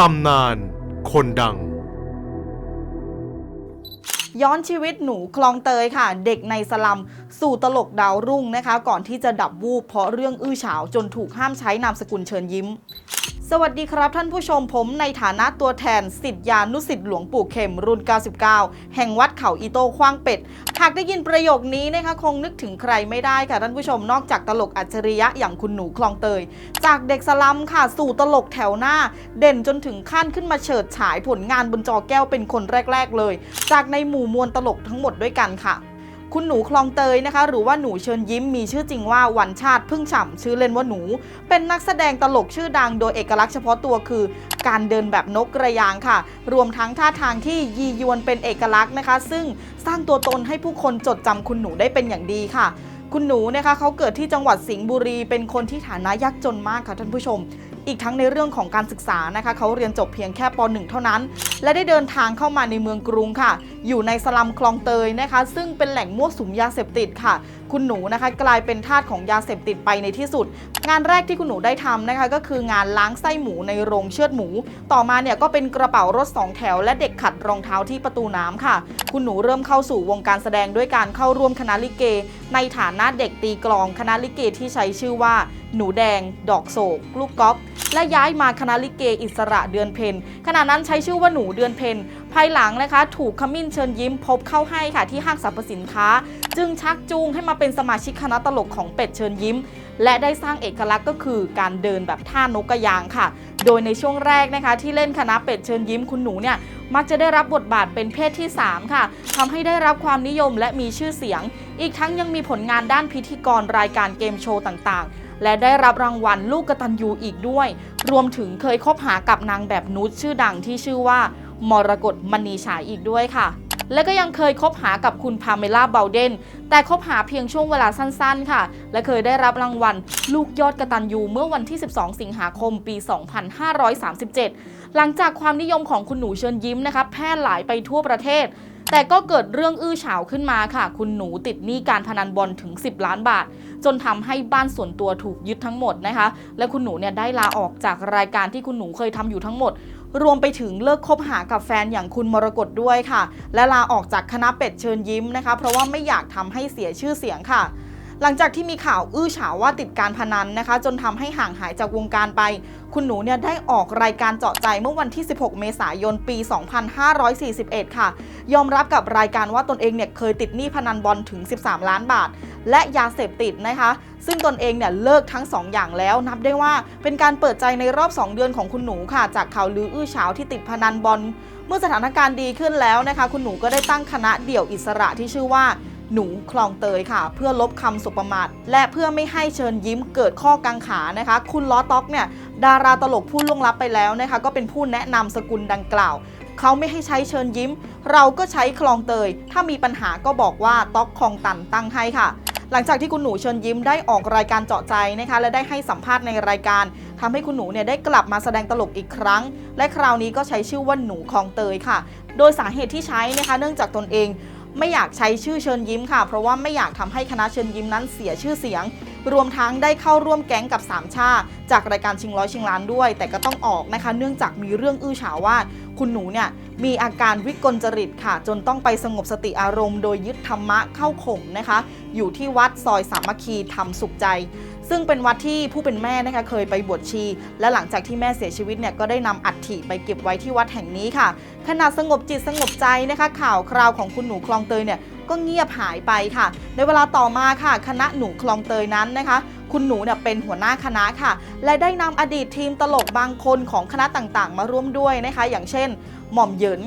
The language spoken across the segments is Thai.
ตำนาน คนดัง ย้อนชีวิตหนูคลองเตยค่ะ เด็กในสลัมสู่ตลกดาวรุ่งนะคะ ก่อนที่จะดับวูบเพราะเรื่องอื้อฉาวจนถูกห้ามใช้นามสกุลเชิญยิ้ม สวัสดีครับท่านผู้ชมผมในฐานะตัวแทนสิทธิยานุสิทธิ์หลวงปู่เข็มรุ่น 99 แห่งวัดเขาอีโต้ขว้างเป็ด หากได้ยินประโยคนี้นะคะคงนึกถึงใครไม่ได้ค่ะท่านผู้ชมนอกจากตลกอัจฉริยะอย่างคุณหนูคลองเตย จากเด็กสลัมค่ะสู่ตลกแถวหน้า เด่นจนถึงขั้นขึ้นมาเฉิดฉายผลงานบนจอแก้วเป็นคนแรก ๆ เลย จากในหมู่มวลตลกทั้งหมดด้วยกันค่ะ คุณหนูคลองเตยนะคะ หรือว่าหนูเชิญยิ้มมีชื่อจริงว่าวันชาติพึ่งฉ่ำชื่อเล่นว่าหนู เป็นนักแสดงตลกชื่อดังโดยเอกลักษณ์เฉพาะตัวคือ การเดินแบบนกกระยางค่ะ รวมทั้งท่าทางที่ยียวนเป็นเอกลักษณ์นะคะ ซึ่งสร้างตัวตนให้ผู้คนจดจำคุณหนูได้เป็นอย่างดีค่ะคุณหนูนะคะเขาเกิดที่จังหวัดสิงห์บุรีเป็นคนที่ฐานะยากจนมากค่ะท่านผู้ชมอีกทั้งในเรื่องของการศึกษานะคะเขาเรียนจบเพียงแค่ป .1 เท่านั้น และได้เดินทางเข้ามาในเมืองกรุงค่ะ อยู่ในสลัมคลองเตยนะคะ ซึ่งเป็นแหล่งมั่วสุมยาเสพติดค่ะ คุณหนูนะคะกลายเป็นทาสของยาเสพติดไปในที่สุด งานแรกที่คุณหนูได้ทำนะคะก็คืองานล้างไส้หมูในโรงเชือดหมู ต่อมาเนี่ยก็เป็นกระเป๋ารถสองแถว และเด็กขัดรองเท้าที่ประตูน้ำค่ะ คุณหนูเริ่มเข้าสู่วงการแสดงด้วยการเข้าร่วมคณะลิเก ในฐานะเด็กตีกลองคณะลิเกที่ใช้ชื่อว่า หนูแดง ดอกโศก ลูกก๊อฟและย้ายมาคณะลิเกอิสระเดือนเพ็ญขณะนั้นใช้ชื่อว่าหนูเดือนเพ็ญภายหลังนะคะ ถูกขมิ้นเชิญยิ้มพบเข้าให้ค่ะที่ห้างสรรพสินค้า จึงชักจูงให้มาเป็นสมาชิกคณะตลกของเป็ดเชิญยิ้ม และได้สร้างเอกลักษณ์ก็คือการเดินแบบท่านกกระยางค่ะ โดยในช่วงแรกนะคะ ที่เล่นคณะเป็ดเชิญยิ้มคุณหนูเนี่ยมักจะได้รับบทบาทเป็นเพศที่ 3 ค่ะทำให้ได้รับความนิยมและมีชื่อเสียง อีกทั้งยังมีผลงานด้านพิธีกรรายการเกมโชว์ต่างๆ และได้รับรางวัลลูกกตัญญูอีกด้วย รวมถึงเคยคบหากับนางแบบนุชชื่อดังที่ชื่อว่ามรกตมณีฉายอีกด้วยค่ะ และก็ยังเคยคบหากับคุณพาเมล่าเบลเดน แต่คบหาเพียงช่วงเวลาสั้นๆ ค่ะ และเคยได้รับรางวัลลูกยอดกระตัญญูเมื่อวันที่ 12 สิงหาคมปี 2537 หลังจากความนิยมของคุณหนูเชิญยิ้มนะคะแพร่หลายไปทั่วประเทศ แต่ก็เกิดเรื่องอื้อฉาวขึ้นมาค่ะ คุณหนูติดหนี้การพนันบอลถึง 10 ล้านบาท จนทำให้บ้านส่วนตัวถูกยึดทั้งหมดนะคะ และคุณหนูเนี่ยได้ลาออกจากรายการที่คุณหนูเคยทำอยู่ทั้งหมด รวมไปถึงเลิกคบหากับแฟนอย่างคุณมรกตด้วยค่ะ และลาออกจากคณะเป็ดเชิญยิ้มนะคะ เพราะว่าไม่อยากทำให้เสียชื่อเสียงค่ะ หลังจากที่มีข่าวอื้อฉาวว่าติดการพนันนะคะ จนทำให้ห่างหายจากวงการไป คุณหนูเนี่ยได้ออกรายการเจาะใจเมื่อวันที่ 16 เมษายนปี 2541 ค่ะ ยอมรับกับรายการว่าตนเองเนี่ยเคยติดหนี้พนันบอลถึง 13 ล้านบาท และยาเสพติดนะคะ ซึ่งตนเองเนี่ยเลิกทั้ง 2 อย่างแล้ว นับได้ว่าเป็นการเปิดใจในรอบ 2 เดือนของคุณหนูค่ะ จากข่าวลืออื้อฉาวที่ติดพนันบอลเมื่อสถานการณ์ดีขึ้นแล้วนะคะ คุณหนูก็ได้ตั้งคณะเดี่ยวอิสระที่ชื่อว่า หนูคลองเตยค่ะ เพื่อลบคำสุประมาทและเพื่อไม่ให้เชิญยิ้มเกิดข้อกังขานะคะ คุณล้อต็อกเนี่ยดาราตลกผู้ล่วงลับไปแล้วนะคะ ก็เป็นผู้แนะนำสกุลดังกล่าวเขาไม่ให้ใช้เชิญยิ้ม เราก็ใช้คลองเตย ถ้ามีปัญหาก็บอกว่าต็อกคลองตันตั้งให้ค่ะ หลังจากที่คุณหนูเชิญยิ้มได้ออกรายการเจาะใจนะคะ และได้ให้สัมภาษณ์ในรายการทำให้คุณหนูเนี่ยได้กลับมาแสดงตลกอีกครั้ง และคราวนี้ก็ใช้ชื่อว่าหนูคลองเตยค่ะ โดยสาเหตุที่ใช้นะคะ เนื่องจากตนเอง ไม่อยากใช้ชื่อเชิญยิ้มค่ะ เพราะว่าไม่อยากทำให้คณะเชิญยิ้มนั้นเสียชื่อเสียง รวมทั้งได้เข้าร่วมแก๊งกับสามชาจากรายการชิงร้อยชิงล้านด้วย แต่ก็ต้องออกนะคะ เนื่องจากมีเรื่องอื้อฉาวว่า คุณหนูเนี่ยมีอาการวิกลจริตค่ะ จนต้องไปสงบสติอารมณ์โดยยึดธรรมะเข้าข่มนะคะ อยู่ที่วัดซอยสามัคคีธรรมสุขใจ ซึ่งเป็นวัดที่ผู้เป็นแม่นะคะเคยไปบวชชี และหลังจากที่แม่เสียชีวิตเนี่ยก็ได้นำอัฐิไปเก็บไว้ที่วัดแห่งนี้ค่ะขณะสงบจิตสงบใจนะคะ ข่าวคราวของคุณหนูคลองเตยเนี่ยก็เงียบหายไปค่ะ ในเวลาต่อมาค่ะ คณะหนูคลองเตยนั้นนะคะ คุณหนูเนี่ยเป็นหัวหน้าคณะค่ะ และได้นำอดีตทีมตลกบางคนของคณะต่างๆ มาร่วมด้วยนะคะ อย่างเช่น หม่อมเหยิน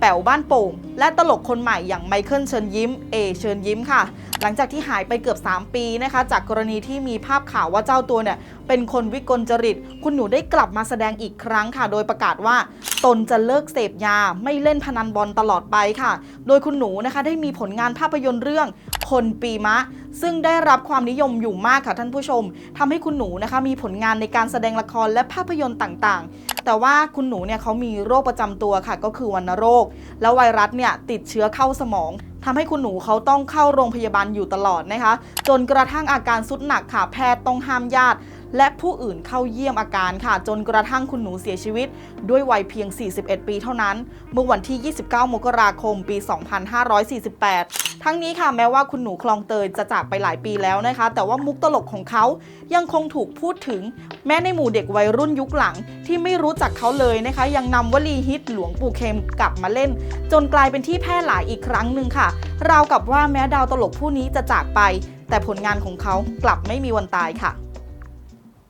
แป๋วบ้านโป่ง และตลกคนใหม่อย่างไมเคิลเชิญยิ้ม เอ เชิญยิ้มค่ะ หลังจากที่หายไปเกือบ 3 ปีนะคะ จากกรณีที่มีภาพข่าวว่าเจ้าตัวเนี่ย เป็นคนวิกลจริต คุณหนูได้กลับมาแสดงอีกครั้งค่ะ โดยประกาศว่า ตนจะเลิกเสพยา ไม่เล่นพนันบอลตลอดไปค่ะ โดยคุณหนูนะคะได้มีผลงานภาพยนตร์เรื่อง คนปีมะ ซึ่งได้รับความนิยมอยู่มากค่ะท่านผู้ชมทำให้คุณหนูนะคะมีผลงานในการแสดงละครและภาพยนตร์ต่างๆ แต่ว่าคุณหนูเนี่ยเขามีโรคประจำตัวค่ะ ก็คือวัณโรค แล้วไวรัสเนี่ยติดเชื้อเข้าสมองทำให้คุณหนูเขาต้องเข้าโรงพยาบาลอยู่ตลอดนะคะ จนกระทั่งอาการสุดหนักค่ะแพทย์ต้องห้ามญาติ และผู้อื่นเข้าเยี่ยมอาการค่ะ จนกระทั่งคุณหนูเสียชีวิต ด้วยวัยเพียง 41 ปีเท่านั้น เมื่อวันที่ 29 มกราคม ปี 2548 ทั้งนี้ค่ะแม้ว่าคุณหนูคลองเตยจะจากไปหลายปีแล้วนะคะ แต่ว่ามุกตลกของเขายังคงถูกพูดถึง แม้ในหมู่เด็กวัยรุ่นยุคหลัง ที่ไม่รู้จักเขาเลยนะคะ ยังนำวลีฮิตหลวงปู่เข็มกลับมาเล่น จนกลายเป็นที่แพร่หลายอีกครั้งหนึ่งค่ะราวกับว่าแม้ดาวตลกผู้นี้จะจากไป แต่ผลงานของเขากลับไม่มีวันตายค่ะ